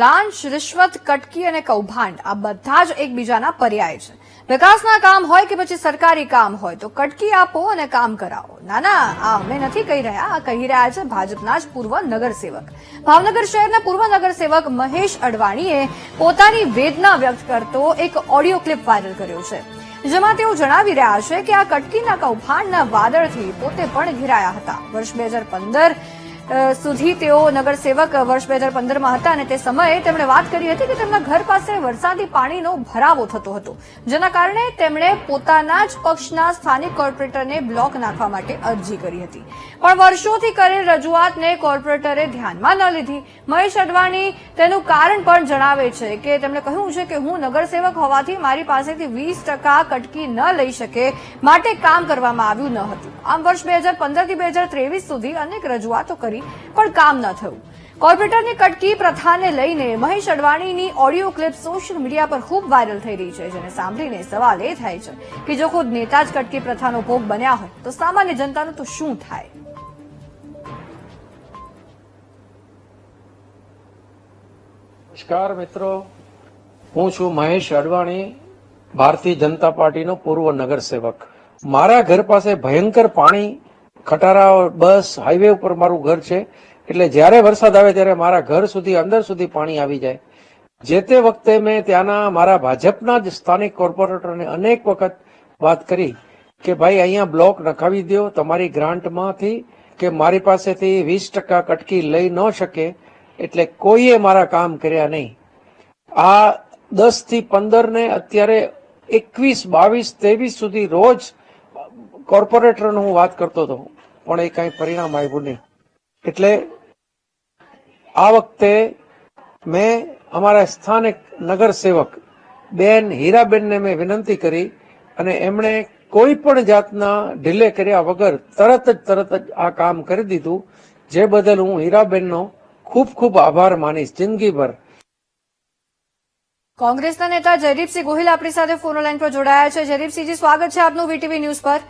લાંચ, રિશ્વત, કટકી અને કૌભાંડ, આ બધા જ એકબીજાના પર્યાય છે. વિકાસના કામ હોય કે પછી સરકારી કામ હોય, તો કટકી આપો અને કામ કરાવો. ના ના, આ અમે નથી કહી રહ્યા, આ કહી રહ્યા છે ભાજપના જ પૂર્વ નગરસેવક. ભાવનગર શહેરના પૂર્વ નગરસેવક મહેશ અડવાણીએ પોતાની વેદના વ્યક્ત કરતો એક ઓડિયો ક્લિપ વાયરલ કર્યો છે. જેમાં તેઓ જણાવી રહ્યા છે કે આ કટકીના કૌભાંડના વાદળથી પોતે પણ ઘેરાયા હતા. વર્ષ બે હજાર પંદર સુધી તેઓ નગરસેવક વર્ષ બે હજાર પંદરમાં હતા અને તે સમયે તેમણે વાત કરી હતી કે તેમના ઘર પાસે વરસાદી પાણીનો ભરાવો થતો હતો. જેના કારણે તેમણે પોતાના જ પક્ષના સ્થાનિક કોર્પોરેટરને બ્લોક નાખવા માટે અરજી કરી હતી. પણ વર્ષોથી કરેલ રજૂઆતને કોર્પોરેટરે ધ્યાનમાં ન લીધી. મહેશ અડવાણી તેનું કારણ પણ જણાવે છે કે તેમણે કહ્યું છે કે હું નગરસેવક હોવાથી મારી પાસેથી વીસ ટકા કટકી ન લઈ શકે, માટે કામ કરવામાં આવ્યું ન હતું. આમ વર્ષ બે હજાર પંદરથી બે હજાર ત્રેવીસ સુધી અનેક રજૂઆતો કરી પણ કામ ન થયું. કોર્પોરેટરની કટકી પ્રથાને લઈને મહેશ અડવાણીની ઓડિયો ક્લિપ સોશિયલ મીડિયા પર ખૂબ વાયરલ થઈ રહી છે, જેને સાંભળીને સવાલ એ થાય છે કે જો ખુદ નેતા જ કટકી પ્રથાનો ભોગ બન્યા હોય, તો સામાન્ય જનતાનું તો શું થાય? નમસ્કાર મિત્રો. હું છું મહેશ અડવાણી, ભારતીય જનતા પાર્ટીનો પૂર્વ નગરસેવક. મારા ઘર પાસે ભયંકર પાણી ખટારા બસ હાઈવે ઉપર મારું ઘર છે. એટલે જ્યારે વરસાદ આવે ત્યારે મારા ઘર સુધી, અંદર સુધી પાણી આવી જાય. જે તે વખતે મેં ત્યાંના મારા ભાજપના જ સ્થાનિક કોર્પોરેટરને અનેક વખત વાત કરી કે ભાઈ અહીંયા બ્લોક નખાવી દો તમારી ગ્રાન્ટમાંથી કે મારી પાસેથી વીસ ટકા કટકી લઈ ન શકે એટલે કોઈએ મારા કામ કર્યા નહીં. આ દસથી પંદર ને અત્યારે એકવીસ, બાવીસ, ત્રેવીસ સુધી રોજ કોર્પોરેટરનો હું વાત કરતો હતો. પણ એ કઈ પરિણામ આવ્યું નહીં. એટલે આ વખતે મેં અમારા સ્થાનિક નગર સેવક બેન હીરાબેનને મેં વિનંતી કરી અને એમણે કોઈ પણ જાતના ઢીલે કર્યા વગર તરત જ તરત જ આ કામ કરી દીધું. જે બદલ હું હીરાબેનનો ખૂબ ખૂબ આભાર માનીશ જિંદગીભર. કોંગ્રેસના નેતા જયદીપસિંહ ગોહિલ આપણી સાથે ફોન લાઈન પર જોડાયા છે. જયદીપસિંહજી સ્વાગત છે આપનું વીટીવી ન્યૂઝ પર.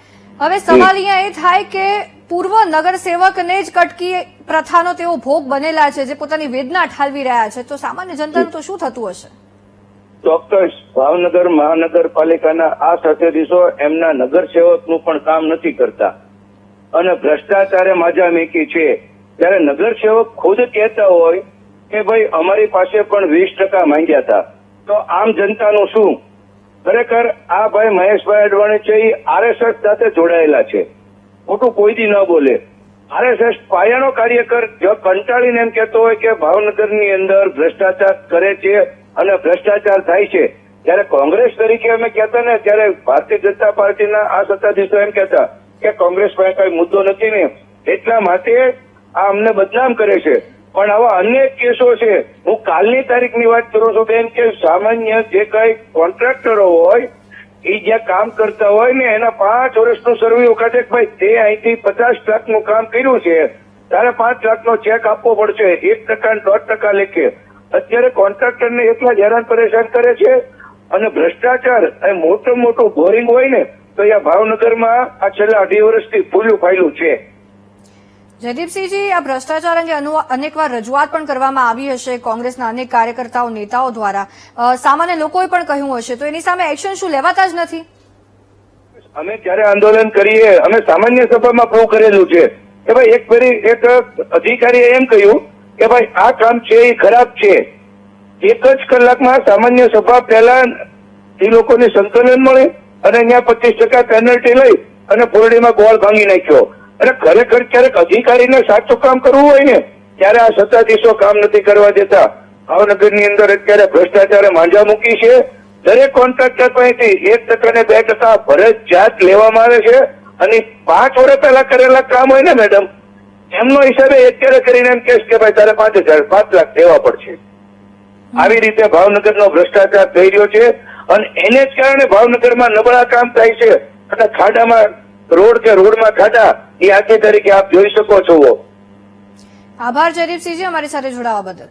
હવે સવાલ અહીંયા એ થાય કે પૂર્વ નગરસેવકને જ કટકી પ્રથાનો તેઓ ભોગ બનેલા છે, જે પોતાની વેદના ઠાલવી રહ્યા છે. તો સામાન્ય જનતાનું તો શું થતું હશે? ચોક્કસ. ભાવનગર મહાનગરપાલિકાના આ સત્યાધીશો એમના નગર સેવકનું પણ કામ નથી કરતા. અને ભ્રષ્ટાચારે માજા મેકી છે. ત્યારે નગરસેવક ખુદ કહેતા હોય કે ભાઈ, અમારી પાસે પણ વીસ ટકા માંગ્યા હતા. તો આમ જનતાનું શું? ખરેખર આ ભાઈ મહેશભાઈ અડવાણી છે, એ આરએસએસ સાથે જોડાયેલા છે. ખોટું કોઈ દી ન બોલે. આરએસએસ પાયાનો કાર્યકર જો કંટાળીને એમ કહેતો હોય કે ભાવનગરની અંદર ભ્રષ્ટાચાર કરે છે અને ભ્રષ્ટાચાર થાય છે ત્યારે કોંગ્રેસ તરીકે અમે કહેતા ને, ત્યારે ભારતીય જનતા પાર્ટીના આ સત્તાધીશો એમ કહેતા કે કોંગ્રેસ પાસે કઈ મુદ્દો નથી ને. એટલા માટે આ અમને બદનામ કરે છે. પણ આવા અનેક કેસો છે. હું કાલની તારીખની વાત કરું છું બેન, કે સામાન્ય જે કઈ કોન્ટ્રાક્ટરો હોય એ જ્યાં કામ કરતા હોય ને, એના પાંચ વર્ષનું સર્વે વખતે ભાઈ, તે અહીંથી પચાસ લાખનું કામ કર્યું છે. તારે પાંચ લાખનો ચેક આપવો પડશે. એક ટકા દોઢ ટકા લેખે. અત્યારે કોન્ટ્રાક્ટરને એટલા જ હેરાન પરેશાન કરે છે અને ભ્રષ્ટાચાર એ મોટું મોટું બોરિંગ હોય ને, તો અહીંયા ભાવનગરમાં આ છેલ્લા અઢી વર્ષથી ફૂલ્યું ફાયલું છે. જયદીપસિંહજી, આ ભ્રષ્ટાચાર અંગે અનેકવાર રજૂઆત પણ કરવામાં આવી હશે કોંગ્રેસના અનેક કાર્યકર્તાઓ, નેતાઓ દ્વારા. સામાન્ય લોકોએ પણ કહ્યું હશે, તો એની સામે એક્શન શું લેવાતા જ નથી? અમે જ્યારે આંદોલન કરીએ? અમે સામાન્ય સભામાં પ્રૂવ કરેલું છે. કે ભાઈ એક ફેરી એક અધિકારીએ એમ કહ્યું કે ભાઈ આ કામ છે, એ ખરાબ છે. એક જ કલાકમાં સામાન્ય સભા પહેલા એ લોકોને સંકલન મળે અને અહીંયા પચીસ ટકા પેનલ્ટી લઈ અને ફોરડીમાં ગોળ ભાંગી નાખ્યો. અને ખરેખર ક્યારેક અધિકારીને સાચું કામ કરવું હોય ને, ત્યારે આ સત્તાધીશો કામ નથી કરવા દેતા. ભાવનગરની અંદર અત્યારે ભ્રષ્ટાચારે માંજા મૂકી છે. દરેક કોન્ટ્રાક્ટર પાસેથી એક ટકા ને બે ટકા ફરજિયાત લેવામાં આવે છે અને પાંચ વર્ષ પહેલા કરેલા કામ હોય ને, મેડમ, એમનો હિસાબે અત્યારે કરીને એમ કેસ કે ભાઈ તારે પાંચ હજાર, પાંચ લાખ દેવા પડશે. આવી રીતે ભાવનગરનો ભ્રષ્ટાચાર થઈ રહ્યો છે અને એને જ કારણે ભાવનગરમાં નબળા કામ થાય છે અને ખાડામાં રોડ કે રોડમાં ખાડા, એ આખી તરીકે આપ જોઈ શકો છો. આભાર જરીફસિંહજી અમારી સાથે જોડાવા બદલ.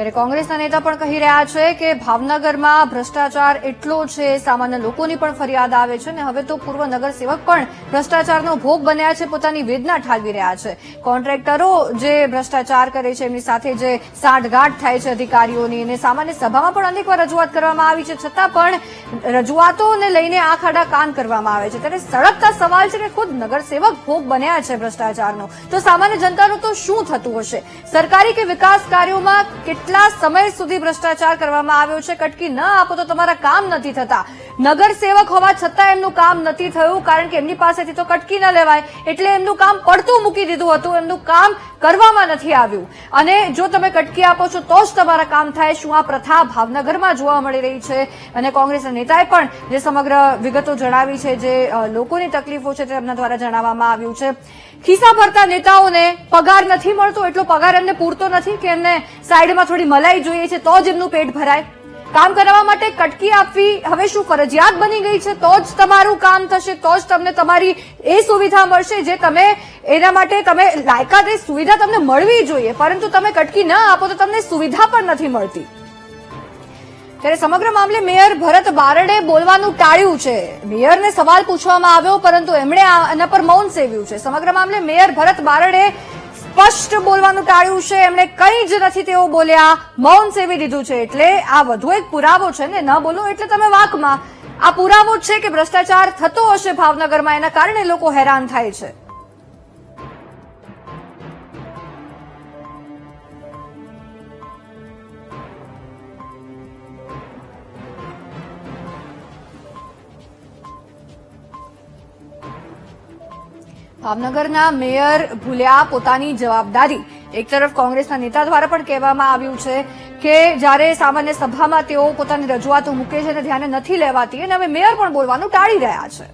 ત્યારે કોંગ્રેસના નેતા પણ કહી રહ્યા છે કે ભાવનગરમાં ભ્રષ્ટાચાર એટલો છે, સામાન્ય લોકોની પણ ફરિયાદ આવે છે અને હવે તો પૂર્વ નગરસેવક પણ ભ્રષ્ટાચારનો ભોગ બન્યા છે, પોતાની વેદના ઠાલવી રહ્યા છે. કોન્ટ્રાક્ટરો જે ભ્રષ્ટાચાર કરે છે, એમની સાથે જે સાંઠગાંઠ થાય છે અધિકારીઓની અને સામાન્ય સભામાં પણ અનેકવાર રજૂઆત કરવામાં આવી છે, છતાં પણ રજૂઆતોને લઈને આંખ આડા કાન કરવામાં આવે છે. ત્યારે સળગતા સવાલ છે કે ખુદ નગરસેવક ભોગ બન્યા છે ભ્રષ્ટાચારનો. તો સામાન્ય જનતાનું તો શું થતું હશે? સરકારી કે વિકાસ કાર્યોમાં કેટલા સમય સુધી ભ્રષ્ટાચાર કરવામાં આવ્યો છે કટકી ન આપો તો તમારા કામ નથી થતા. નગરસેવક હોવા છતાં એમનું કામ નથી થયું, કારણ કે એમની પાસેથી તો કટકી ન લેવાય. એટલે એમનું કામ પડતું મૂકી દીધું હતું, એમનું કામ કરવામાં નથી આવ્યું. અને જો તમે કટકી આપો છો, તો જ તમારા કામ થાય શું? આ પ્રથા ભાવનગરમાં જોવા મળી રહી છે. અને કોંગ્રેસના નેતાએ પણ જે સમગ્ર વિગતો જણાવી છે, જે લોકોની તકલીફો છે તે તેમના દ્વારા જણાવવામાં આવ્યું છે. ખિસ્સા ભરતા નેતાઓને પગાર નથી મળતો, એટલો પગાર એમને પૂરતો નથી કે એમને સાઈડમાં થોડી મલાઈ જોઈએ છે, તો જ એમનું પેટ ભરાય. કામ કરાવવા માટે કટકી આપવી. હવે શું ફરજિયાત બની ગઈ છે? તો જ તમારું કામ થશે, તો જ તમને તમારી એ સુવિધા મળશે જે તમે એના માટે તમે લાયકાત, એ સુવિધા તમને મળવી જોઈએ. પરંતુ તમે કટકી ન આપો તો તમને સુવિધા પણ નથી મળતી. ત્યારે સમગ્ર મામલે મેયર ભરત બારડે બોલવાનું ટાળ્યું છે. મેયરને સવાલ પૂછવામાં આવ્યો, પરંતુ એમણે આના પર મૌન સેવ્યું છે. સમગ્ર મામલે મેયર ભરત બારડે સ્પષ્ટ બોલવાનું ટાળ્યું છે. એમણે કંઈ જ નથી તેઓ બોલ્યા. મૌન સેવી દીધું છે. એટલે આ વધુ એક પુરાવો છે ને, ન બોલો એટલે તમે વાકમાં. આ પુરાવો છે કે ભ્રષ્ટાચાર થતો હશે ભાવનગરમાં. એના કારણે લોકો હેરાન થાય છે. ભાવનગરના મેયર ભૂલ્યા પોતાની જવાબદારી. એક તરફ કોંગ્રેસના નેતા દ્વારા પણ કહેવામાં આવ્યું છે કે જ્યારે સામાન્ય સભામાં તેઓ પોતાની રજૂઆતો મૂકે છે અને ધ્યાને નથી લેવાતી અને હવે મેયર પણ બોલવાનું ટાળી રહ્યા છે.